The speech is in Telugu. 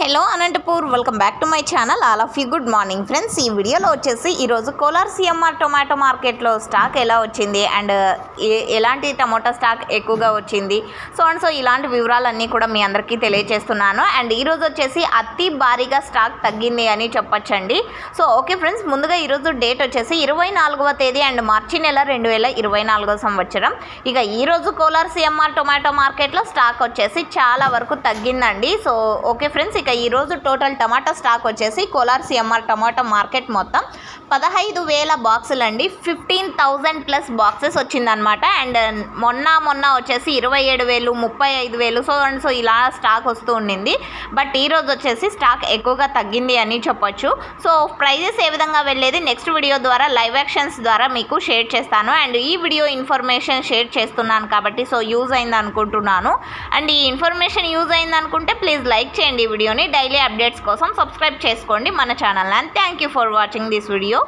Hello Anantapur welcome back to my channel all of you good morning friends ఈ వీడియోలో వచ్చేసి ఈరోజు కోలార్ సిఎంఆర్ టొమాటో మార్కెట్లో స్టాక్ ఎలా వచ్చింది అండ్ ఏ ఎలాంటి టమోటా స్టాక్ ఎక్కువగా వచ్చింది. సో అండ్ సో ఇలాంటి వివరాలన్నీ కూడా మీ అందరికీ తెలియజేస్తున్నాను. అండ్ ఈరోజు వచ్చేసి అతి భారీగా స్టాక్ తగ్గింది అని చెప్పొచ్చండి. సో ఓకే ఫ్రెండ్స్ ముందుగా ఈరోజు డేట్ వచ్చేసి ఇరవై నాలుగవ తేదీ అండ్ మార్చి నెల రెండు వేల ఇరవై నాలుగవ సంవత్సరం. ఇక ఈరోజు కోలార్ సిఎంఆర్ టొమాటో మార్కెట్లో స్టాక్ వచ్చేసి చాలా వరకు తగ్గిందండి. సో ఓకే ఫ్రెండ్స్ ఇక ఈరోజు టోటల్ టమాటా స్టాక్ వచ్చేసి కోలార్ సిఎంఆర్ టమాటా మార్కెట్ మొత్తం పదహైదు వేల బాక్సులు అండి. ఫిఫ్టీన్ థౌజండ్ ప్లస్ బాక్సెస్ వచ్చిందనమాట అండ్ మొన్న మొన్న వచ్చేసి ఇరవై ఏడు వేలు ముప్పై ఐదు వేలు సో అండ్ సో ఇలా స్టాక్ వస్తూ ఉండింది. బట్ ఈరోజు వచ్చేసి స్టాక్ ఎక్కువగా తగ్గింది అని చెప్పొచ్చు. సో ప్రైజెస్ ఏ విధంగా వెళ్ళేది నెక్స్ట్ వీడియో ద్వారా లైవ్ యాక్షన్స్ ద్వారా మీకు షేర్ చేస్తాను. అండ్ ఈ వీడియో ఇన్ఫర్మేషన్ షేర్ చేస్తున్నాను కాబట్టి సో యూజ్ అయింది అనుకుంటున్నాను అండ్ ఈ ఇన్ఫర్మేషన్ యూజ్ అయింది అనుకుంటే ప్లీజ్ లైక్ చేయండి ఈ వీడియోని డైలీ అప్డేట్స్ కోసం సబ్స్క్రైబ్ చేసుకోండి మన channel and thank you for watching this video